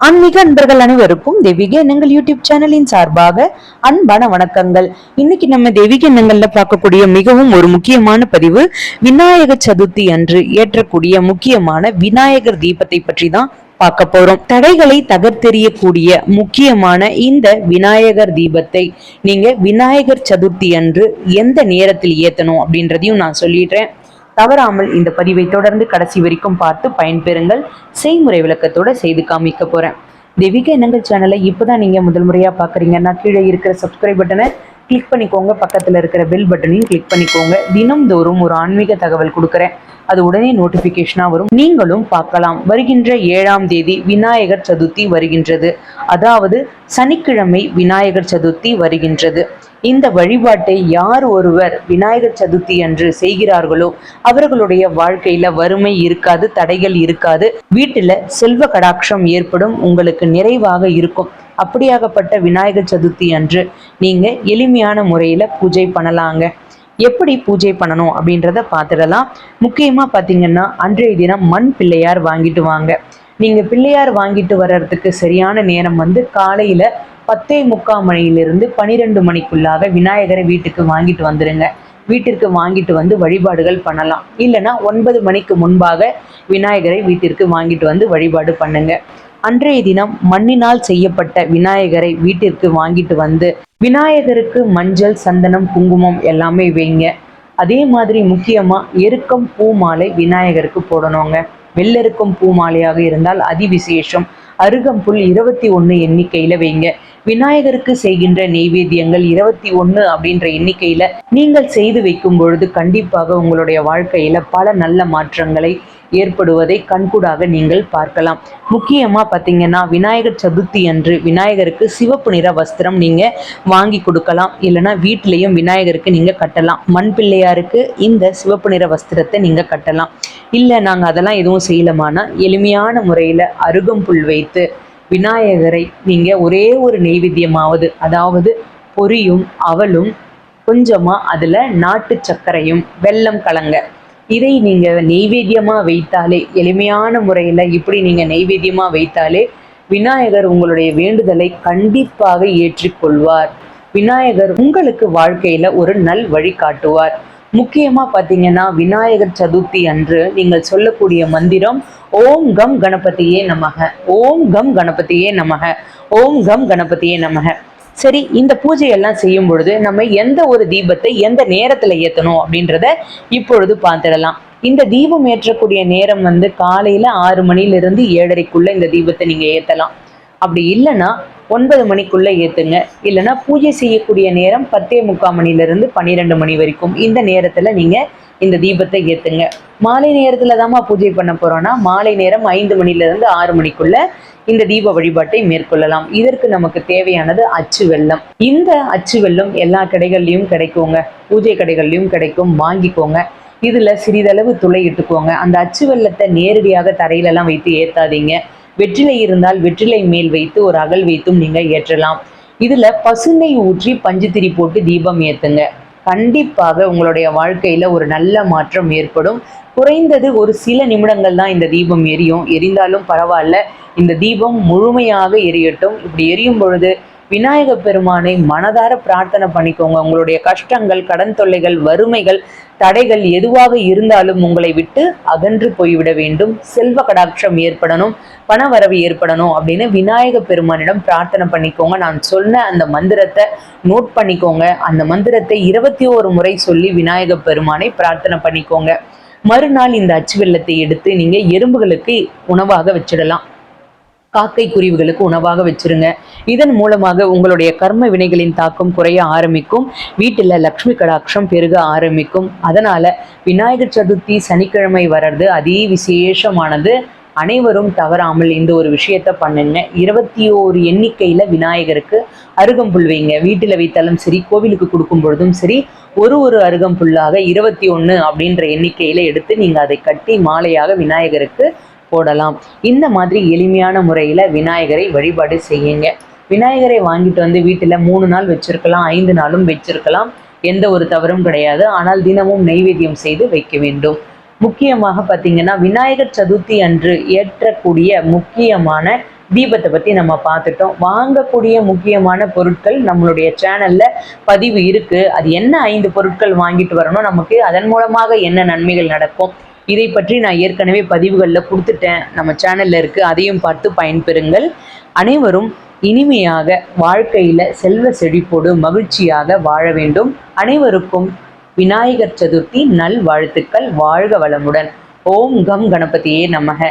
ஆன்மீக அன்பர்கள் அனைவருக்கும் தெய்வீக எண்ணங்கள் யூடியூப் சேனலின் சார்பாக அன்பான வணக்கங்கள். இன்னைக்கு நம்ம தெய்வீக எண்ணங்கள்ல பார்க்கக்கூடிய மிகவும் ஒரு முக்கியமான பதிவு விநாயகர் சதுர்த்தி அன்று ஏற்றக்கூடிய முக்கியமான விநாயகர் தீபத்தை பற்றி தான் பார்க்க போறோம். தடைகளை தகர்த்தெறியக்கூடிய முக்கியமான இந்த விநாயகர் தீபத்தை நீங்க விநாயகர் சதுர்த்தி அன்று எந்த நேரத்தில் ஏத்தணும் அப்படின்றதையும் நான் சொல்லிடுறேன். தவறாமல் இந்த பதிவை தொடர்ந்து கடைசி வரைக்கும் பார்த்து பயன்பெறுங்கள். செய்முறை விளக்கத்தோட செய்து காமிக்க போறேன். தெய்வீக எண்ணங்கள் சேனலை இப்போதான் நீங்க முதல் முறையா பாக்குறீங்கன்னா கீழே இருக்கிற சப்ஸ்கிரைப் பட்டனை கிளிக் பண்ணிக்கோங்க. பக்கத்துல இருக்கிற பெல் பட்டனையும் கிளிக் பண்ணிக்கோங்க. தினம்தோறும் ஒரு ஆன்மீக தகவல் கொடுக்குறேன். அது உடனே நோட்டிபிகேஷனா வரும். நீங்களும் பார்க்கலாம். வருகின்ற ஏழாம் தேதி விநாயகர் சதுர்த்தி வருகின்றது. அதாவது சனிக்கிழமை விநாயகர் சதுர்த்தி வருகின்றது. இந்த வழிபாட்டை யார் ஒருவர் விநாயகர் சதுர்த்தி அன்று செய்கிறார்களோ அவர்களுடைய வாழ்க்கையில வறுமை இருக்காது தடைகள் இருக்காது. வீட்டுல செல்வ கடாட்சம் ஏற்படும். உங்களுக்கு நிறைவாக இருக்கும். அப்படியாகப்பட்ட விநாயகர் சதுர்த்தி அன்று நீங்க எளிமையான முறையில பூஜை பண்ணலாங்க. எப்படி பூஜை பண்ணணும் அப்படின்றத பார்த்துடலாம். முக்கியமா பாத்தீங்கன்னா அன்றைய தினம் மண் பிள்ளையார் வாங்கிட்டு வாங்க. நீங்க பிள்ளையார் வாங்கிட்டு வர்றதுக்கு சரியான நேரம் வந்து காலையில பத்தே முக்கால் மணியிலிருந்து பனிரெண்டு மணிக்குள்ளாக விநாயகரை வீட்டுக்கு வாங்கிட்டு வந்துடுங்க வீட்டிற்கு வாங்கிட்டு வந்து வழிபாடுகள் பண்ணலாம். இல்லைன்னா ஒன்பது மணிக்கு முன்பாக விநாயகரை வீட்டிற்கு வாங்கிட்டு வந்து வழிபாடு பண்ணுங்க. அன்றைய தினம் மண்ணினால் செய்யப்பட்ட விநாயகரை வீட்டிற்கு வாங்கிட்டு வந்து விநாயகருக்கு மஞ்சள் சந்தனம் குங்குமம் எல்லாமே வைங்க. அதே மாதிரி முக்கியமா எருக்கம் பூ மாலை விநாயகருக்கு போடணுங்க. வெள்ளெருக்கம் பூ மாலையாக இருந்தால் அதிவிசேஷம். அருகம்புல் இருபத்தி ஒன்று எண்ணிக்கையில வைங்க. விநாயகருக்கு செய்கின்ற நெய்வேத்தியங்கள் இருபத்தி ஒன்று அப்படின்ற எண்ணிக்கையில நீங்கள் செய்து வைக்கும் பொழுது கண்டிப்பாக உங்களுடைய வாழ்க்கையில பல நல்ல மாற்றங்களை ஏற்படுவதை கண்கூடாக நீங்கள் பார்க்கலாம். முக்கியமா பார்த்தீங்கன்னா விநாயகர் சதுர்த்தி அன்று விநாயகருக்கு சிவப்பு நிற வஸ்திரம் நீங்க வாங்கி கொடுக்கலாம். இல்லைனா வீட்டிலையும் விநாயகருக்கு நீங்க கட்டலாம். மண் பிள்ளையாருக்கு இந்த சிவப்பு நிற வஸ்திரத்தை நீங்க கட்டலாம். இல்லை நாங்கள் அதெல்லாம் எதுவும் செய்யலமானா எளிமையான முறையில் அருகம்புல் வைத்து விநாயகரை நீங்க ஒரே ஒரு நெய்வேத்தியமாவது அதாவது பொரியும் அவலும் கொஞ்சமா அதுல நாட்டு சர்க்கரையும் வெல்லம் கலங்க. இதை நீங்க நெய்வேத்தியமாக வைத்தாலே எளிமையான முறையில இப்படி நீங்க நெய்வேத்தியமாக வைத்தாலே விநாயகர் உங்களுடைய வேண்டுதலை கண்டிப்பாக ஏற்றிக்கொள்வார். விநாயகர் உங்களுக்கு வாழ்க்கையில ஒரு நல் வழி காட்டுவார். முக்கியமா பாத்தீங்கன்னா விநாயகர் சதுர்த்தி அன்று நீங்கள் சொல்லக்கூடிய மந்திரம் ஓம் கம் கணபதியே நமக ஓம் கம் கணபதியே நமக ஓம் கம் கணபதியே நமக. சரி இந்த பூஜையெல்லாம் செய்யும் பொழுது நம்ம எந்த ஒரு தீபத்தை எந்த நேரத்துல ஏத்தணும் அப்படின்றத இப்பொழுது பார்த்துடலாம். இந்த தீபம் ஏற்றக்கூடிய நேரம் வந்து காலையில ஆறு மணியிலிருந்து ஏழரைக்குள்ளே ஏழரைக்குள்ள இந்த தீபத்தை நீங்க ஏத்தலாம். அப்படி இல்லைன்னா ஒன்பது மணிக்குள்ள ஏத்துங்க. இல்லைன்னா பூஜை செய்யக்கூடிய நேரம் பத்தே முக்கால் மணிலிருந்து பன்னிரெண்டு மணி வரைக்கும் இந்த நேரத்துல நீங்க இந்த தீபத்தை ஏற்றுங்க மாலை நேரத்தில் தாம்மா பூஜை பண்ண போகிறோன்னா மாலை நேரம் ஐந்து மணிலேருந்து ஆறு மணிக்குள்ள இந்த தீப வழிபாட்டை மேற்கொள்ளலாம். இதற்கு நமக்கு தேவையானது அச்சு வெள்ளம். இந்த அச்சு வெல்லம் எல்லா கடைகள்லையும் கிடைக்குங்க. பூஜை கடைகள்லையும் கிடைக்கும். வாங்கிக்கோங்க. இதில் சிறிதளவு துளை இட்டுக்கோங்க. அந்த அச்சு வெள்ளத்தை நேரடியாக தரையிலெல்லாம் வைத்து ஏற்றாதீங்க வெற்றிலை இருந்தால் வெற்றிலை மேல் வைத்து ஒரு அகல் வைத்தும் நீங்கள் ஏற்றலாம். இதில் பசுநெய் ஊற்றி பஞ்சுத்திரி போட்டு தீபம் ஏற்றுங்க கண்டிப்பாக உங்களுடைய வாழ்க்கையில ஒரு நல்ல மாற்றம் ஏற்படும். குறைந்தது ஒரு சில நிமிடங்கள் தான் இந்த தீபம் எரியும். எரிந்தாலும் பரவாயில்ல. இந்த தீபம் முழுமையாக எரியட்டும். இப்படி எரியும் பொழுது விநாயக பெருமானை மனதார பிரார்த்தனை பண்ணிக்கோங்க. உங்களுடைய கஷ்டங்கள் கடன் தொல்லைகள் வறுமைகள் தடைகள் எதுவாக இருந்தாலும் உங்களை விட்டு அகன்று போய்விட வேண்டும். செல்வ கடாட்சம் ஏற்படணும் பணவரவு ஏற்படணும் அப்படின்னு விநாயக பெருமானிடம் பிரார்த்தனை பண்ணிக்கோங்க. நான் சொன்ன அந்த மந்திரத்தை நோட் பண்ணிக்கோங்க. அந்த மந்திரத்தை இருபத்தி ஓரு முறை சொல்லி விநாயக பெருமானை பிரார்த்தனை பண்ணிக்கோங்க. மறுநாள் இந்த அச்சு வெள்ளத்தை எடுத்து நீங்க எறும்புகளுக்கு உணவாக வச்சிடலாம். காக்கை குருவிகளுக்கு உணவாக வச்சிருங்க. இதன் மூலமாக உங்களுடைய கர்ம வினைகளின் தாக்கம் குறைய ஆரம்பிக்கும். வீட்டில் லக்ஷ்மி கடாட்சம் பெருக ஆரம்பிக்கும். அதனால விநாயகர் சதுர்த்தி சனிக்கிழமை வர்றது அதே விசேஷமானது. அனைவரும் தவறாமல் இந்த ஒரு விஷயத்த பண்ணுங்க. இருபத்தி ஓரு எண்ணிக்கையில விநாயகருக்கு அருகம்புல் வைங்க. வீட்டில் வைத்தாலும் சரி கோவிலுக்கு கொடுக்கும் பொழுதும் சரி ஒரு ஒரு அருகம்புல்லாக இருபத்தி ஒன்று அப்படின்ற எண்ணிக்கையில எடுத்து நீங்க அதை கட்டி மாலையாக விநாயகருக்கு போடலாம். இந்த மாதிரி எளிமையான முறையில் விநாயகரை வழிபாடு செய்யுங்க. விநாயகரை வாங்கிட்டு வந்து வீட்டில் மூணு நாள் வச்சிருக்கலாம் ஐந்து நாளும் வச்சிருக்கலாம். எந்த ஒரு தவறும் கிடையாது. ஆனால் தினமும் நெய்வேத்தியம் செய்து வைக்க வேண்டும். முக்கியமாக பார்த்தீங்கன்னா விநாயகர் சதுர்த்தி அன்று ஏற்றக்கூடிய முக்கியமான தீபத்தை பத்தி நம்ம பார்த்துட்டோம். வாங்கக்கூடிய முக்கியமான பொருட்கள் நம்மளுடைய சேனல்ல பதிவு இருக்கு. அது என்ன ஐந்து பொருட்கள் வாங்கிட்டு வரணும்? நமக்கு அதன் மூலமாக என்ன நன்மைகள் நடக்கும்? இதை பற்றி நான் ஏற்கனவே பதிவுகளில் கொடுத்துட்டேன். நம்ம சேனல்ல இருக்கு. அதையும் பார்த்து பயன்பெறுங்கள். அனைவரும் இனிமையாக வாழ்க்கையில செல்வ செழிப்போடு மகிழ்ச்சியாக வாழ வேண்டும். அனைவருக்கும் விநாயகர் சதுர்த்தி நல் வாழ்த்துக்கள் வாழ்க வளமுடன். ஓம் கம் கணபதியே நமக.